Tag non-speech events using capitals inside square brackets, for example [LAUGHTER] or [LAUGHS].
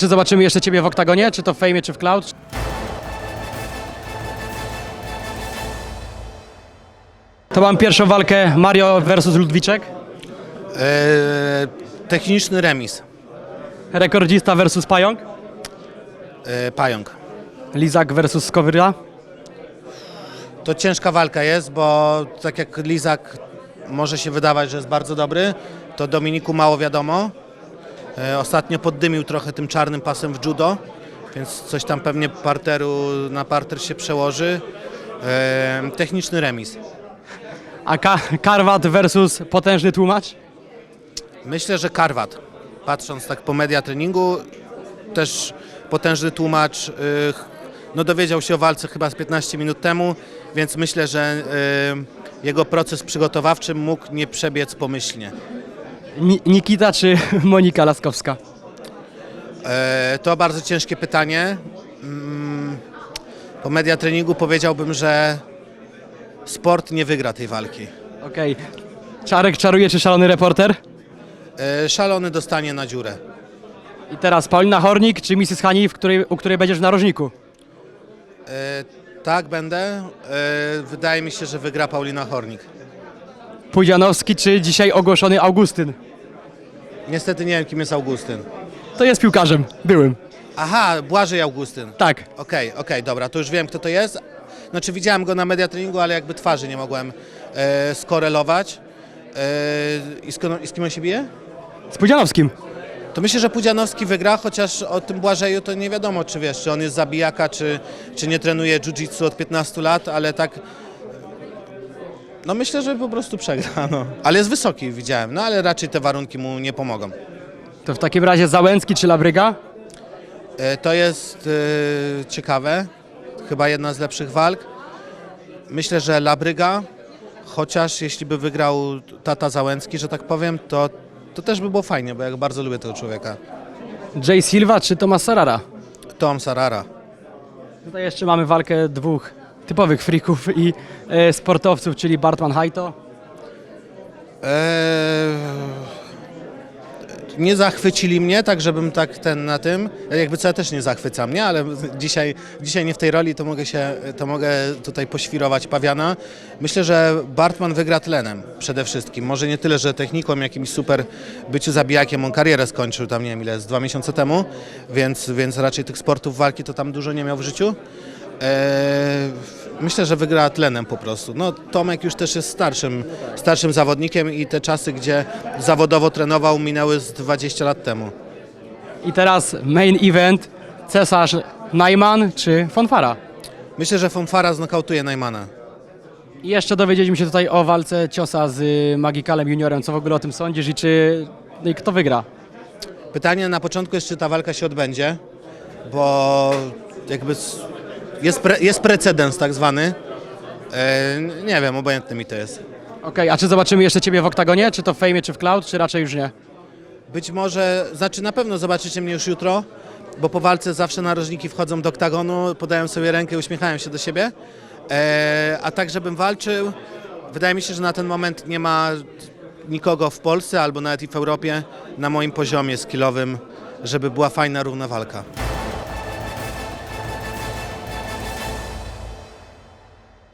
Czy zobaczymy jeszcze Ciebie w oktagonie? Czy to w Fejmie, czy w Cloud? To mam pierwszą walkę Mario versus Ludwiczek. E, techniczny remis. Rekordzista versus Pająk. E, pająk. Lizak versus Skowryla. To ciężka walka jest, bo tak jak Lizak może się wydawać, że jest bardzo dobry, to Dominiku mało wiadomo. E, ostatnio poddymił trochę tym czarnym pasem w judo, więc coś tam pewnie parteru na parter się przełoży. E, techniczny remis. A Ka Karwat versus potężny tłumacz. Myślę, że Karwat, patrząc tak po media treningu, też potężny tłumacz, y, no dowiedział się o walce chyba z 15 minut temu, więc myślę, że y, jego proces przygotowawczy mógł nie przebiec pomyślnie. Ni Nikita czy [LAUGHS] Monika Laskowska? E, To bardzo ciężkie pytanie. Mm, Po media treningu powiedziałbym, że sport nie wygra tej walki. Okej. Czarek czaruje czy szalony reporter? E, Szalony dostanie na dziurę. I teraz Paulina Hornik czy Mrs. Hani, w której, u której będziesz w narożniku? E, Tak, będę. E, Wydaje mi się, że wygra Paulina Hornik. Pudzianowski czy dzisiaj ogłoszony Augustyn? Niestety nie wiem, kim jest Augustyn. To jest piłkarzem. Byłym. Aha, Błażej Augustyn. Tak. Okej, okej, dobra, to już wiem, kto to jest. Znaczy widziałem go na media treningu, ale jakby twarzy nie mogłem e, skorelować. E, i, z, kono- I z kim on się bije? Z Pudzianowskim. To myślę, że Pudzianowski wygra, chociaż o tym Błażeju to nie wiadomo, czy wiesz, czy on jest zabijaka, czy, czy nie trenuje jiu-jitsu od 15 lat, ale tak... No myślę, że po prostu przegra, [LAUGHS] no. Ale jest wysoki, widziałem, no ale raczej te warunki mu nie pomogą. To w takim razie Załęcki czy Labryga? E, To jest e, ciekawe, chyba jedna z lepszych walk. Myślę, że Labryga, chociaż jeśli by wygrał tata Załęcki, że tak powiem, to, to też by było fajnie, bo ja bardzo lubię tego człowieka. Jay Silva czy Tomas Sarara? Tom Sarara. Tutaj jeszcze mamy walkę dwóch typowych frików i e, sportowców, czyli Bartman Hajto. Eee, nie zachwycili mnie, tak żebym tak ten na tym, jakby co ja też nie zachwycam, nie? Ale dzisiaj, dzisiaj nie w tej roli, to mogę się, to mogę tutaj poświrować pawiana. Myślę, że Bartman wygra tlenem przede wszystkim. Może nie tyle, że techniką, jakimś super byciu zabijakiem, on karierę skończył tam nie wiem ile, z dwa miesiące temu, więc, więc raczej tych sportów walki to tam dużo nie miał w życiu. Eee, myślę, że wygra tlenem po prostu. No, Tomek już też jest starszym, starszym zawodnikiem i te czasy, gdzie zawodowo trenował, minęły z 20 lat temu. I teraz main event cesarz Najman czy Fonfara. Myślę, że Fonfara znokautuje Najmana. I jeszcze dowiedzieliśmy się tutaj o walce ciosa z Magikalem Juniorem. Co w ogóle o tym sądzisz i czy no i kto wygra? Pytanie na początku jest, czy ta walka się odbędzie, bo jakby jest, pre, jest precedens tak zwany. Eee, nie wiem, obojętne mi to jest. Okej, a czy zobaczymy jeszcze Ciebie w oktagonie? Czy to w Fejmie, czy w Cloud, czy raczej już nie? Być może, znaczy na pewno zobaczycie mnie już jutro, bo po walce zawsze narożniki wchodzą do oktagonu, podają sobie rękę, uśmiechają się do siebie. E, a tak, żebym walczył, wydaje mi się, że na ten moment nie ma nikogo w Polsce albo nawet i w Europie na moim poziomie skillowym, żeby była fajna, równa walka.